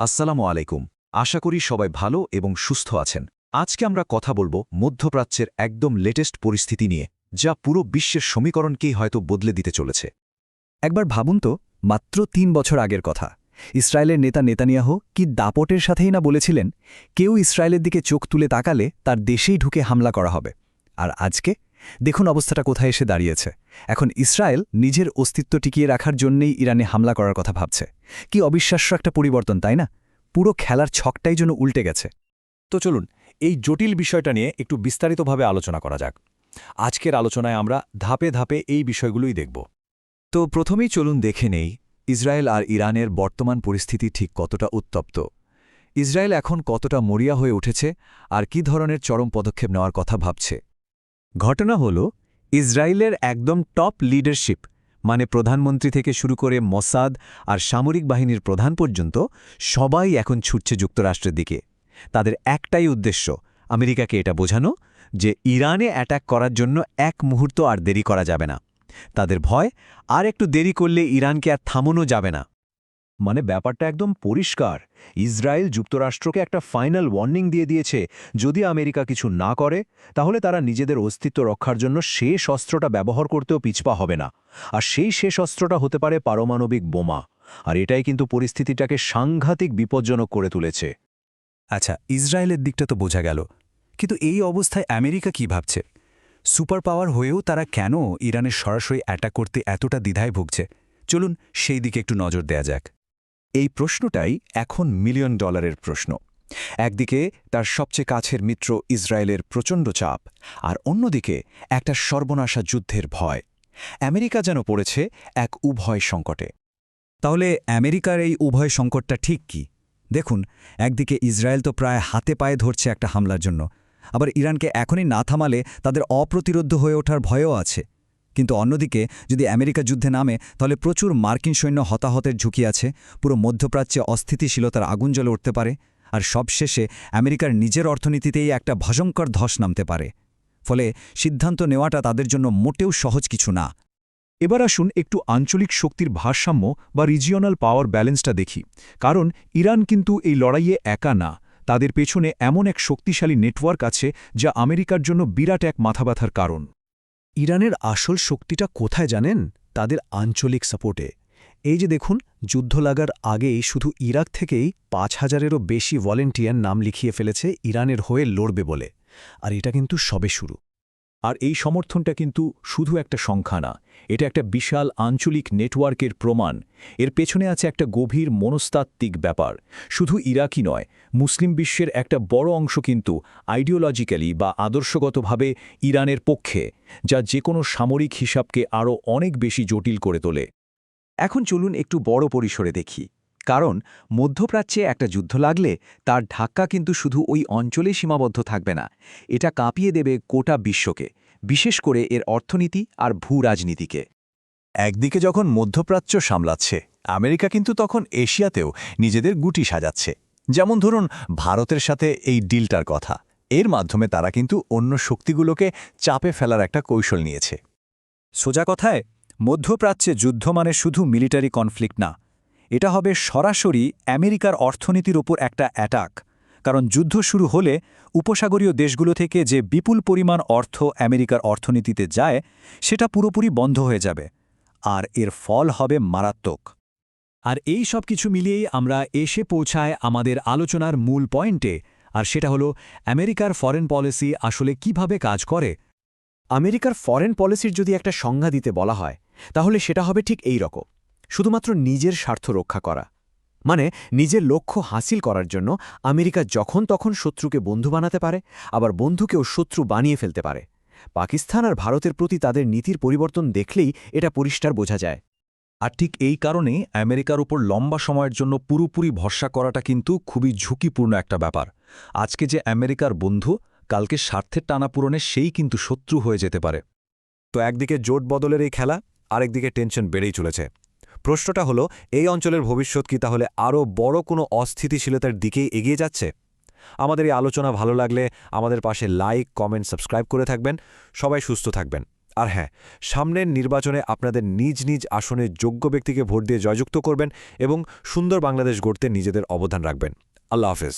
আসসালামু আলাইকুম। আশা করি সবাই ভালো এবং সুস্থ আছেন। আজকে আমরা কথা বলব মধ্যপ্রাচ্যের একদম লেটেস্ট পরিস্থিতি নিয়ে, যা পুরো বিশ্বের সমীকরণকেই হয়তো বদলে দিতে চলেছে। একবার ভাবুন তো, মাত্র তিন বছর আগের কথা। ইসরায়েলের নেতা নেতানিয়াহ কি দাপটের সাথেই না বলেছিলেন, কেউ ইসরায়েলের দিকে চোখ তুলে তাকালে তার দেশেই ঢুকে হামলা করা হবে। আর আজকে দেখুন অবস্থাটা কোথায় এসে দাঁড়িয়েছে। এখন ইসরায়েল নিজের অস্তিত্ব টিকিয়ে রাখার জন্যই ইরানে হামলা করার কথা ভাবছে। কি অবিশ্বাস্য একটা পরিবর্তন, তাই না? পুরো খেলার ছকটাই যেন উল্টে গেছে। তো চলুন, এই জটিল বিষয়টা নিয়ে একটু বিস্তারিতভাবে আলোচনা করা যাক। আজকের আলোচনায় আমরা ধাপে ধাপে এই বিষয়গুলোই দেখব। তো প্রথমেই চলুন দেখে নেই, ইসরায়েল আর ইরানের বর্তমান পরিস্থিতি ঠিক কতটা উত্তপ্ত। ইসরায়েল এখন কতটা মরিয়া হয়ে উঠেছে আর কি ধরনের চরম পদক্ষেপ নেওয়ার কথা ভাবছে। ঘটনা হল, ইসরায়েলের একদম টপ লিডারশিপ মানে প্রধানমন্ত্রী থেকে শুরু করে মসাদ আর সামরিক বাহিনীর প্রধান পর্যন্ত, সবাই এখন ছুটছে যুক্তরাষ্ট্রের দিকে। তাদের একটাই উদ্দেশ্য, আমেরিকাকে এটা বোঝানো যে ইরানে অ্যাটাক করার জন্য এক মুহূর্ত আর দেরি করা যাবে না। তাদের ভয়, আর একটু দেরি করলে ইরানকে আর থামানো যাবে না। মানে ব্যাপারটা একদম পরিষ্কার। ইসরায়েল যুক্তরাষ্ট্রকে একটা ফাইনাল ওয়ার্নিং দিয়ে দিয়েছে, যদি আমেরিকা কিছু না করে, তাহলে তারা নিজেদের অস্তিত্ব রক্ষার জন্য শেষ অস্ত্রটা ব্যবহার করতেও পিছপা হবে না। আর সেই শেষ অস্ত্রটা হতে পারে পারমাণবিক বোমা। আর এটাই কিন্তু পরিস্থিতিটাকে সাংঘাতিক বিপজ্জনক করে তুলেছে। আচ্ছা ইসরায়েলের দিকটা তো বোঝা গেল। কিন্তু এই অবস্থায় আমেরিকা কি ভাবছে? সুপার পাওয়ার হয়েও তারা কেন ইরানের সরাসরি অ্যাটাক করতে এতটা দ্বিধায় ভুগছে? চলুন সেই দিকে একটু নজর দেয়া যাক। এই প্রশ্নটাই এখন মিলিয়ন ডলারের প্রশ্ন। একদিকে তার সবচেয়ে কাছের মিত্র ইসরায়েলের প্রচণ্ড চাপ, আর অন্যদিকে একটা সর্বনাশা যুদ্ধের ভয়। আমেরিকা যেন পড়েছে এক উভয় সংকটে। তাহলে আমেরিকার এই উভয় সংকটটা ঠিক কি? দেখুন, একদিকে ইসরায়েল তো প্রায় হাতে পায়ে ধরছে একটা হামলার জন্য, আবার ইরানকে এখনই না থামালে তাদের অপ্রতিরোধ্য হয়ে ওঠার ভয়ও আছে। কিন্তু অন্যদিকে, যদি আমেরিকা যুদ্ধে নামে, তাহলে প্রচুর মার্কিন সৈন্য হতাহতের ঝুঁকি আছে। পুরো মধ্যপ্রাচ্যে অস্থিতিশীলতার আগুন জ্বলে উঠতে পারে। আর সবশেষে, আমেরিকার নিজের অর্থনীতিতেই একটা ভয়ঙ্কর ধস নামতে পারে। ফলে সিদ্ধান্ত নেওয়াটা তাদের জন্য মোটেও সহজ কিছু না। এবার আসুন একটু আঞ্চলিক শক্তির ভারসাম্য বা রিজিওনাল পাওয়ার ব্যালেন্সটা দেখি। কারণ ইরান কিন্তু এই লড়াইয়ে একা না। তাদের পেছনে এমন এক শক্তিশালী নেটওয়ার্ক আছে, যা আমেরিকার জন্য বিরাট এক মাথাব্যথার কারণ। ইরানের আসল শক্তিটা কোথায় জানেন? তাদের আঞ্চলিক সাপোর্টে। এই যে দেখুন, যুদ্ধ লাগার আগেই শুধু ইরাক থেকেই পাঁচ হাজারেরও বেশি ভলেন্টিয়ার নাম লিখিয়ে ফেলেছে ইরানের হয়ে লড়বে বলে। আর এটা কিন্তু সবে শুরু। আর এই সমর্থনটা কিন্তু শুধু একটা সংখ্যা না, এটা একটা বিশাল আঞ্চলিক নেটওয়ার্কের প্রমাণ। এর পেছনে আছে একটা গভীর মনস্তাত্ত্বিক ব্যাপার। শুধু ইরাকি নয়, মুসলিম বিশ্বের একটা বড় অংশ কিন্তু আইডিওলজিক্যালি বা আদর্শগতভাবে ইরানের পক্ষে, যা যে কোনো সামরিক হিসাবকে আরও অনেক বেশি জটিল করে তোলে। এখন চলুন একটু বড় পরিসরে দেখি। কারণ মধ্যপ্রাচ্যে একটা যুদ্ধ লাগলে তার ধাক্কা কিন্তু শুধু ওই অঞ্চলে সীমাবদ্ধ থাকবে না। এটা কাঁপিয়ে দেবে গোটা বিশ্বকে, বিশেষ করে এর অর্থনীতি আর ভূ রাজনীতিকে একদিকে যখন মধ্যপ্রাচ্য সামলাচ্ছে, আমেরিকা কিন্তু তখন এশিয়াতেও নিজেদের গুটি সাজাচ্ছে। যেমন ধরুন, ভারতের সাথে এই ডিলটার কথা। এর মাধ্যমে তারা কিন্তু অন্য শক্তিগুলোকে চাপে ফেলার একটা কৌশল নিয়েছে। সোজা কথায়, মধ্যপ্রাচ্যে যুদ্ধ মানে শুধু মিলিটারি কনফ্লিক্ট না এটা হবে সরাসরি আমেরিকার অর্থনীতির ওপর একটা অ্যাটাক, কারণ যুদ্ধ শুরু হলে উপসাগরীয় দেশগুলো থেকে যে বিপুল পরিমাণ অর্থ আমেরিকার অর্থনীতিতে যায়, সেটা পুরোপুরি বন্ধ হয়ে যাবে, আর এর ফল হবে মারাত্মক। আর এই সব কিছু মিলিয়েই আমরা এসে পৌঁছায় আমাদের আলোচনার মূল পয়েন্টে, আর সেটা হলো আমেরিকার ফরেন পলিসি আসলে কীভাবে কাজ করে। আমেরিকার ফরেন পলিসির যদি একটা সংজ্ঞা দিতে বলা হয়, তাহলে সেটা হবে ঠিক এই রকম। শুধুমাত্র নিজের স্বার্থ রক্ষা করা। মানে নিজের লক্ষ্য হাসিল করার জন্য আমেরিকা যখন তখন শত্রুকে বন্ধু বানাতে পারে আবার বন্ধুকেও শত্রু বানিয়ে ফেলতে পারে। পাকিস্তান আর ভারতের প্রতি তাদের নীতির পরিবর্তন দেখলেই এটা পরিষ্কার বোঝা যায়। আর ঠিক এই কারণে আমেরিকার উপর লম্বা সময়ের জন্য পুরোপুরি ভরসা করাটা কিন্তু খুবই ঝুঁকিপূর্ণ একটা ব্যাপার। আজকে যে আমেরিকার বন্ধু কালকে স্বার্থের টানাপূরণে সেই কিন্তু শত্রু হয়ে যেতে পারে। তো একদিকে জোট বদলের এই খেলা আরেকদিকে টেনশন বেড়েই চলেছে। প্রশ্নটা হলো, এই অঞ্চলের ভবিষ্যৎ কি তাহলে আরও বড় কোনো অস্থিতিশীলতার দিকেই এগিয়ে যাচ্ছে? আমাদের এই আলোচনা ভালো লাগলে আমাদের পাশে লাইক, কমেন্ট, সাবস্ক্রাইব করে থাকবেন। সবাই সুস্থ থাকবেন। আর হ্যাঁ সামনের নির্বাচনে আপনাদের নিজ নিজ আসনে যোগ্য ব্যক্তিকে ভোট দিয়ে জয়যুক্ত করবেন এবং সুন্দর বাংলাদেশ গড়তে নিজেদের অবদান রাখবেন। আল্লাহ হাফেজ।